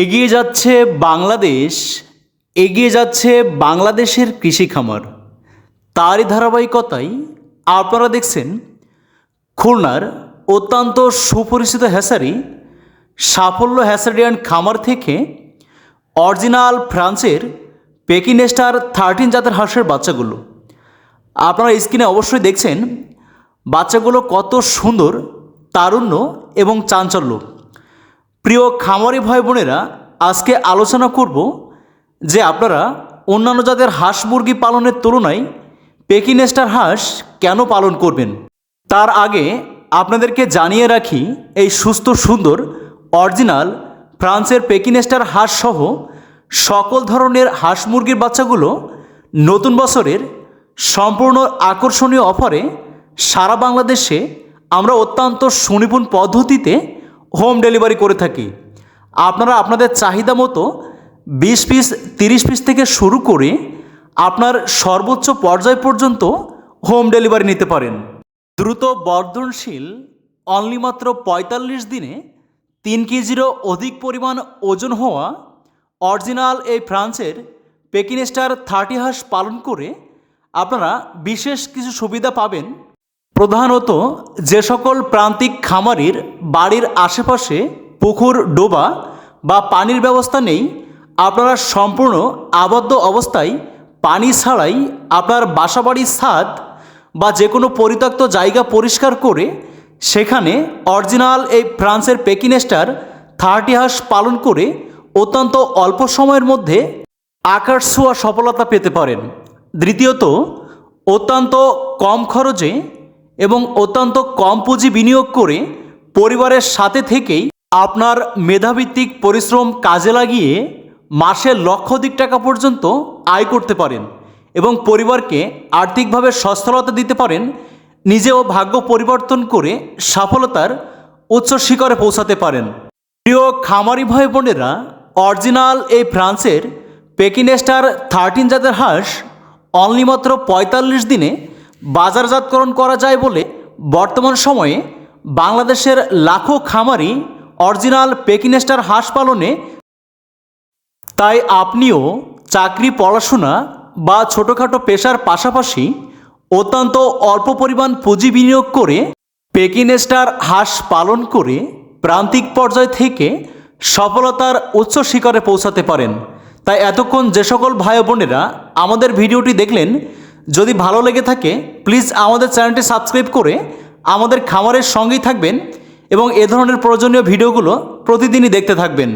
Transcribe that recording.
এগিয়ে যাচ্ছে বাংলাদেশ, এগিয়ে যাচ্ছে বাংলাদেশের কৃষি খামার। তারই ধারাবাহিকতায় আপনারা দেখছেন খুলনার অত্যন্ত সুপরিচিত হ্যাসারি, সাফল্য হ্যাসারিয়ান খামার থেকে অরিজিনাল ফ্রান্সের পেকিনেস্টার থার্টিন জাতের হাঁসের বাচ্চাগুলো। আপনারা স্ক্রিনে অবশ্যই দেখছেন বাচ্চাগুলো কত সুন্দর, তারুণ্য এবং চাঞ্চল্য। প্রিয় খামারি ভাই বোনেরা, আজকে আলোচনা করব যে আপনারা অন্যান্য জাতের হাঁস মুরগি পালনের তুলনায় পেকিনেস্টার হাঁস কেন পালন করবেন? তার আগে আপনাদেরকে জানিয়ে রাখি, এই সুস্থ, সুন্দর, অরিজিনাল ফ্রান্সের পেকিনেস্টার হাঁস সহ সকল ধরনের হাঁস মুরগির বাচ্চাগুলো নতুন বছরের সম্পূর্ণ আকর্ষণীয় অফারে সারা বাংলাদেশে আমরা অত্যন্ত সুনিপুণ পদ্ধতিতে হোম ডেলিভারি করে থাকি। আপনারা আপনাদের চাহিদা মতো বিশ পিস, তিরিশ পিস থেকে শুরু করে আপনার সর্বোচ্চ পর্যায় পর্যন্ত হোম ডেলিভারি নিতে পারেন। দ্রুত বর্ধনশীল অনলি মাত্র পঁয়তাল্লিশ দিনে তিন কেজিরও অধিক পরিমাণ ওজন হওয়া অরিজিনাল এই ফ্রান্সের পেকিনেস্টার থার্টি হাঁস পালন করে আপনারা বিশেষ কিছু সুবিধা পাবেন প্রধানত যে সকল প্রান্তিক খামারির বাড়ির আশেপাশে পুকুর, ডোবা বা পানির ব্যবস্থা নেই, আপনারা সম্পূর্ণ আবদ্ধ অবস্থায় পানি ছাড়াই আপনার বাসাবাড়ির ছাদ বা যে কোনো পরিত্যক্ত জায়গা পরিষ্কার করে সেখানে অরিজিনাল এই ফ্রান্সের পেকিনেস্টার থার্টি হাঁস পালন করে অত্যন্ত অল্প সময়ের মধ্যে আকার ছোঁয়া সফলতা পেতে পারেন। দ্বিতীয়ত, অত্যন্ত কম খরচে এবং অত্যন্ত কম পুঁজি বিনিয়োগ করে পরিবারের সাথে থেকেই আপনার মেধাভিত্তিক পরিশ্রম কাজে লাগিয়ে মাসে লক্ষাধিক টাকা পর্যন্ত আয় করতে পারেন এবং পরিবারকে আর্থিকভাবে সচ্ছলতা দিতে পারেন, নিজেও ভাগ্য পরিবর্তন করে সফলতার উচ্চ শিখরে পৌঁছাতে পারেন। প্রিয় খামারি ভাই বোনেরা, অরিজিনাল এই ফ্রান্সের পেকিনেস্টার থার্টিন জাতের হাঁস অনলি মাত্র পঁয়তাল্লিশ দিনে বাজারজাতকরণ করা যায় বলে বর্তমান সময়ে বাংলাদেশের লাখো খামারি অরিজিনাল পেকিনেস্টার হাঁস পালনে তাই আপনিও চাকরি, পড়াশোনা বা ছোটোখাটো পেশার পাশাপাশি অত্যন্ত অল্প পরিমাণ পুঁজি বিনিয়োগ করে পেকিনেস্টার হাঁস পালন করে প্রান্তিক পর্যায় থেকে সফলতার উচ্চ শিখরে পৌঁছাতে পারেন। তাই এতক্ষণ যে সকল ভাই বোনেরা আমাদের ভিডিওটি দেখলেন যদি ভালো লেগে থাকে প্লিজ আমাদের চ্যানেলটি সাবস্ক্রাইব করে আমাদের খামারের সঙ্গেই থাকবেন এবং এ ধরনের প্রয়োজনীয় ভিডিওগুলো প্রতিদিনই দেখতে থাকবেন।